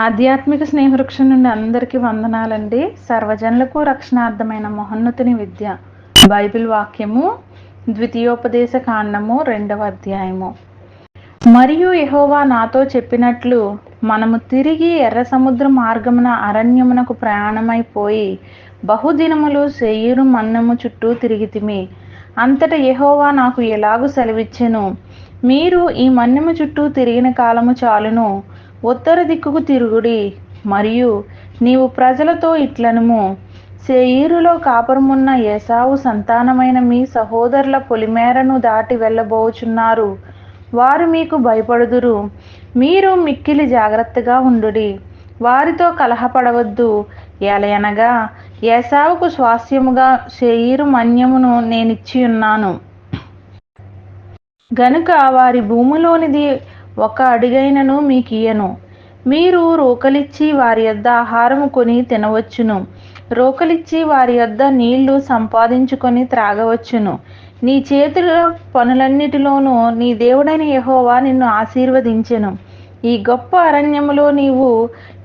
ఆధ్యాత్మిక స్నేహవృక్షం నుండి అందరికీ వందనాలండి. సర్వజనులకు రక్షణార్థమైన మహోన్నతిని విద్య. బైబిల్ వాక్యము ద్వితీయోపదేశ కాండము రెండవ అధ్యాయము. మరియు యహోవా నాతో చెప్పినట్లు మనము తిరిగి ఎర్ర సముద్ర మార్గమున అరణ్యమునకు ప్రయాణమైపోయి బహుదినములు శేయూరు మన్నము చుట్టూ తిరిగితిమి. అంతట యహోవా నాకు ఎలాగూ సెలవిచ్చెను? మీరు ఈ మన్నెము చుట్టూ తిరిగిన కాలము చాలును. ఉత్తర దిక్కుకు తిరుగుడి మరియు నీవు ప్రజలతో ఇట్లనుము. సేయీరులో కాపురమున్న ఏసావు సంతానమైన మీ సహోదరుల పొలిమేరను దాటి వెళ్ళబోచున్నారు. వారు మీకు భయపడుదురు. మీరు మిక్కిలి జాగ్రత్తగా ఉండుడి. వారితో కలహపడవద్దు. ఎలయనగా ఏసావుకు స్వాస్యముగా సేయీరు మన్యమును నేనిచ్చి ఉన్నాను గనుక వారి భూమిలోనిది ఒక అడిగైనను మీకియను మీరు రోకలిచ్చి వారి యొద్ద ఆహారము కొని తినవచ్చును. రోకలిచ్చి వారి యొద్ద నీళ్ళు సంపాదించుకొని త్రాగవచ్చును. నీ చేతుల పనులన్నిటిలోనూ నీ దేవుడైన యహోవా నిన్ను ఆశీర్వదించెను. ఈ గొప్ప అరణ్యములో నీవు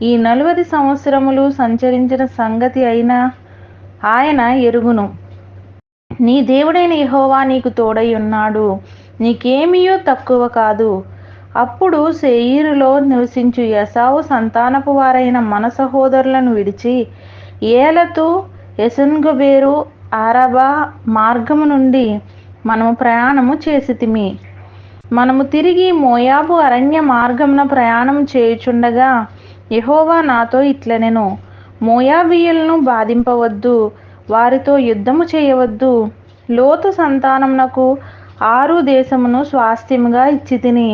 ఈ నలువది సంవత్సరములు సంచరించిన సంగతి అయినా ఆయన ఎరుగును. నీ దేవుడైన యహోవా నీకు తోడై ఉన్నాడు. నీకేమీయో తక్కువ కాదు. అప్పుడు సేయీరులో నివసించు యసావు సంతానపు వారైన మన సహోదరులను విడిచి ఏలతు యసన్గబేరు ఆరబా మార్గము నుండి మనము ప్రయాణము చేసితిమి. మనము తిరిగి మోయాబు అరణ్య మార్గమున ప్రయాణం చేయుచుండగా యహోవా నాతో ఇట్లనెను మోయాబీయులను బాధింపవద్దు వారితో యుద్ధము చేయవద్దు. లోతు సంతానమునకు ఆరు దేశమును స్వాస్థ్యముగా ఇచ్చి తిని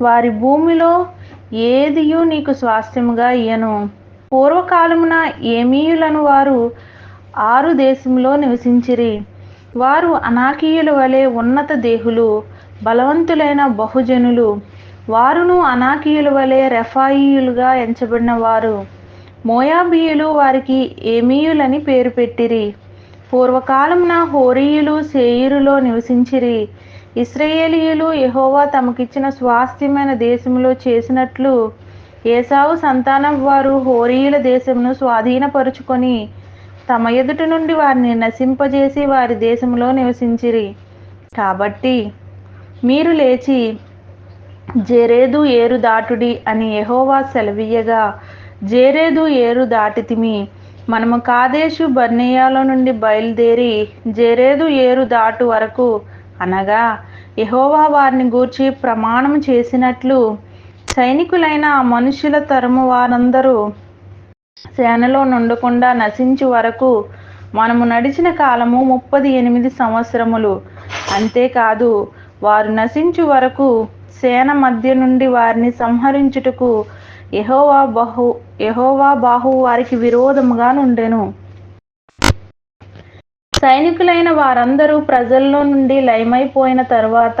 వారి భూమిలో ఏదియు నీకు స్వాస్థ్యముగా ఇయ్యను. పూర్వకాలమున ఏమీయులను వారు ఆరు దేశంలో నివసించిరి. వారు అనాకీయుల వలె ఉన్నత దేహులు బలవంతులైన బహుజనులు. వారును అనాకీయుల వలె రెఫాయియులుగా ఎంచబడిన వారు మోయాబీయులు వారికి ఏమీయులని పేరు పెట్టిరి. పూర్వకాలమున హోరీయులు సేయిరులో నివసించిరి. ఇస్రయేలీయులు యహోవా తమకిచ్చిన స్వాస్థ్యమైన దేశంలో చేసినట్లు ఏసావు సంతానం వారు హోరీయుల దేశమును స్వాధీనపరుచుకొని తమ ఎదుటి నుండి వారిని నశింపజేసి వారి దేశంలో నివసించిరి. కాబట్టి మీరు లేచి జేరేదు ఏరు దాటుడి అని యహోవా సెలవీయగా జేరేదు ఏరు దాటితిమి. మనము కాదేశు బర్నేయాలో నుండి బయలుదేరి జేరేదు ఏరు దాటు వరకు అనగా యహోవా వారిని గూర్చి ప్రమాణం చేసినట్లు సైనికులైన ఆ మనుషుల తరము వారందరూ సేనలో నుండకుండా నశించు వరకు మనము నడిచిన కాలము ముప్పది ఎనిమిది సంవత్సరములు. అంతేకాదు వారు నశించు వరకు సేన మధ్య నుండి వారిని సంహరించుటకు యహోవా బహు యహోవా బాహు వారికి విరోధముగా నుండెను సైనికులైన వారందరూ ప్రజల్లో నుండి లయమైపోయిన తర్వాత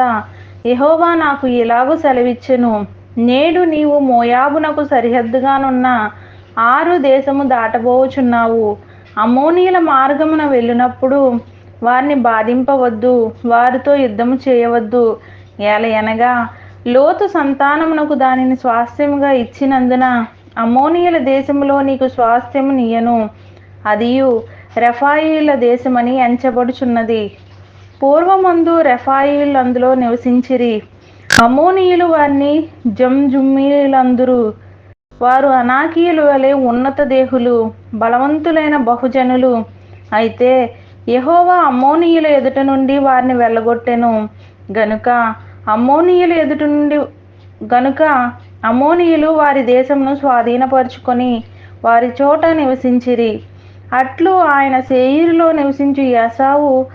ఎహోవా నాకు ఇలాగూ సెలవిచ్చెను. నేడు నీవు మోయాబునకు సరిహద్దుగానున్న ఆరు దేశము దాటబోచున్నావు. అమోనీల మార్గమున వెళ్ళినప్పుడు వారిని బాధింపవద్దు వారితో యుద్ధము చేయవద్దు. ఏలయనగా లోతు సంతానమునకు దానిని స్వాస్థ్యముగా ఇచ్చినందున అమోనియల దేశములో నీకు స్వాస్థ్యము నీయను. అదియు రెఫాయిల దేశమని ఎంచబడుచున్నది. పూర్వమందు రెఫాయిలు అందులో నివసించిరి. అమోనీయులు వారిని జంజుమ్మీలందురు వారు అనాకీయులు వలె ఉన్నత దేహులు బలవంతులైన బహుజనులు. అయితే యహోవా అమ్మోనీయుల ఎదుట నుండి వారిని వెళ్ళగొట్టెను. గనుక అమ్మోనీయుల ఎదుట నుండి గనుక అమోనీయులు వారి దేశంను స్వాధీనపరుచుకొని వారి చోట నివసించిరి. అట్లు ఆయన సేయిరులో నివసించు యసావు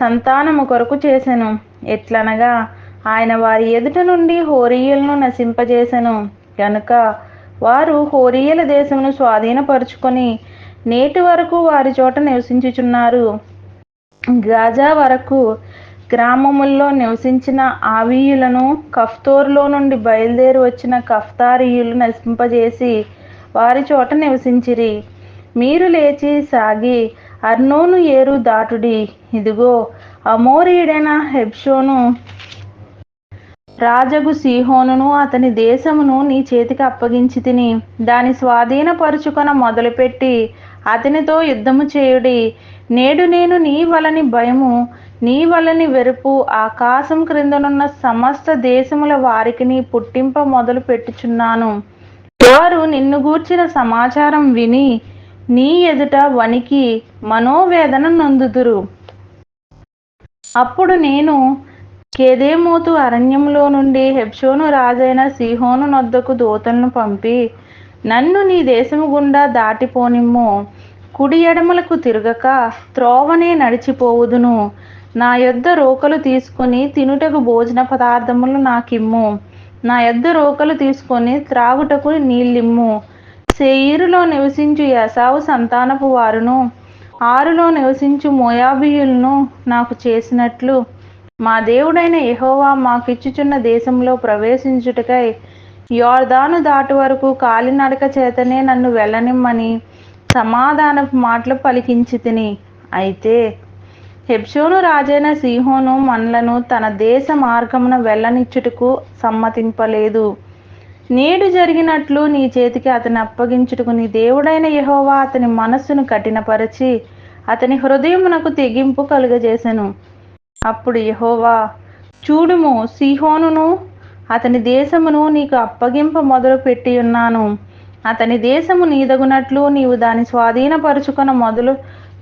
సంతానము కొరకు చేసెను. ఎట్లనగా ఆయన వారి ఎదుట నుండి హోరీయులను నశింపజేసెను. కనుక వారు హోరీయుల దేశమును స్వాధీనపరుచుకొని నేటి వరకు వారి చోట నివసించుచున్నారు. గాజా వరకు గ్రామముల్లో నివసించిన ఆవీయులను కఫ్తోర్లో నుండి బయలుదేరి వచ్చిన కఫ్తారీయులు నశింపజేసి వారి చోట నివసించిరి. మీరు లేచి సాగి అర్నోను ఏరు దాటుడి. ఇదిగో అమోరీడైన హెబ్షోను రాజగు సీహోనును అతని దేశమును నీ చేతికి అప్పగించి తిని దాని స్వాధీనపరుచుకొన మొదలుపెట్టి అతనితో యుద్ధము చేయుడి. నేడు నేను నీ వలని భయము నీ వలని వెరుపు ఆకాశం క్రిందనున్న సమస్త దేశముల వారికి నీ పుట్టింప మొదలు పెట్టుచున్నాను వారు నిన్ను గూర్చిన సమాచారం విని నీ ఎదుట వణికి మనోవేదన నందుదురు. అప్పుడు నేను కేదేమోతు అరణ్యంలో నుండి హెబ్షోను రాజైన సిహోను నొద్దకు దూతలను పంపి నన్ను నీ దేశము గుండా దాటిపోనిమ్ము. కుడి ఎడమలకు తిరగక త్రోవనే నడిచిపోవుదును. నా యొద్ద రోకలు తీసుకొని తినుటకు భోజన పదార్థములు నాకిమ్ము. నా యొద్ద రోకలు తీసుకొని త్రాగుటకు నీళ్ళిమ్ము. సేయీరులో నివసించు యసావు సంతానపు వారును. ఆరులో నివసించు మోయాబియులను నాకు చేసినట్లు. మా దేవుడైన యహోవా మాకిచ్చుచున్న దేశంలో ప్రవేశించుటకై యోర్దాను దాటు వరకు కాలినడక చేతనే నన్ను వెళ్ళనిమ్మని సమాధానపు మాటలు పలికించి తిని. అయితే హెబ్షోను రాజైన సిహోను మనలను తన దేశ మార్గమున వెళ్ళనిచ్చుటకు సమ్మతింపలేదు. నేడు జరిగినట్లు నీ చేతికి అతని అప్పగించుటకు నీ దేవుడైన యెహోవా అతని మనస్సును కఠినపరచి అతని హృదయమునకు తెగింపు కలుగజేసెను. అప్పుడు యహోవా చూడుము సిహోనును అతని దేశమును నీకు అప్పగింప మొదలు పెట్టి ఉన్నాను అతని దేశము నీదగునట్లు నీవు దాని స్వాధీనపరుచుకొన మొదలు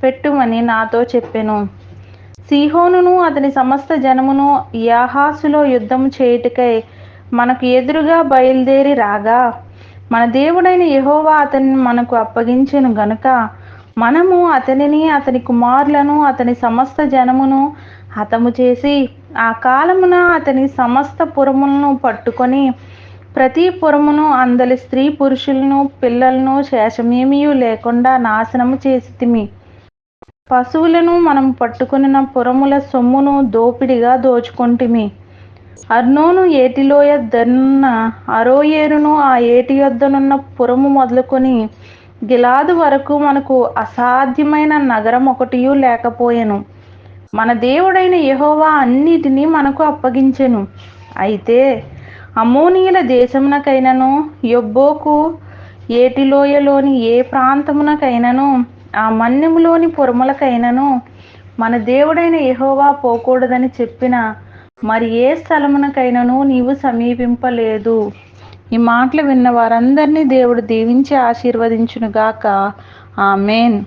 పెట్టుమని నాతో చెప్పెను. సిహోనును అతని సమస్త జనమును యాహాసులో యుద్ధం చేయుటకై మనకు ఎదురుగా బయలుదేరి రాగా మన దేవుడైన యహోవా అతన్ని మనకు అప్పగించను గనుక మనము అతనిని అతని కుమారులను అతని సమస్త జనమును హతము చేసి ఆ కాలమున అతని సమస్త పురములను పట్టుకొని ప్రతి పురమును అందరి స్త్రీ పురుషులను పిల్లలను శేషమేమీ లేకుండా నాశనము చేసితిమి పశువులను మనం పట్టుకున్న పురముల సొమ్మును దోపిడిగా దోచుకొంటిమి. అర్నోను ఏటిలోయ దన్న అరోయేరును ఆ ఏటి యొద్దనున్న పురము మొదలుకొని గిలాదు వరకు మనకు అసాధ్యమైన నగరం ఒకటియూ లేకపోయెను. మన దేవుడైన యహోవా అన్నిటినీ మనకు అప్పగించెను. అయితే అమోనీయుల దేశమునకైనను యొబ్బోకు ఏటిలోయలోని ఏ ప్రాంతమునకైనను ఆ మన్యములోని పురములకైనను మన దేవుడైన యహోవా పోకూడదని చెప్పిన మరి ఏ స్థలమునకైనను నీవు సమీపింపలేదు. ఈ మాటలు విన్న వారందరినీ దేవుడు దీవించి ఆశీర్వదించునుగాక. ఆమెన్.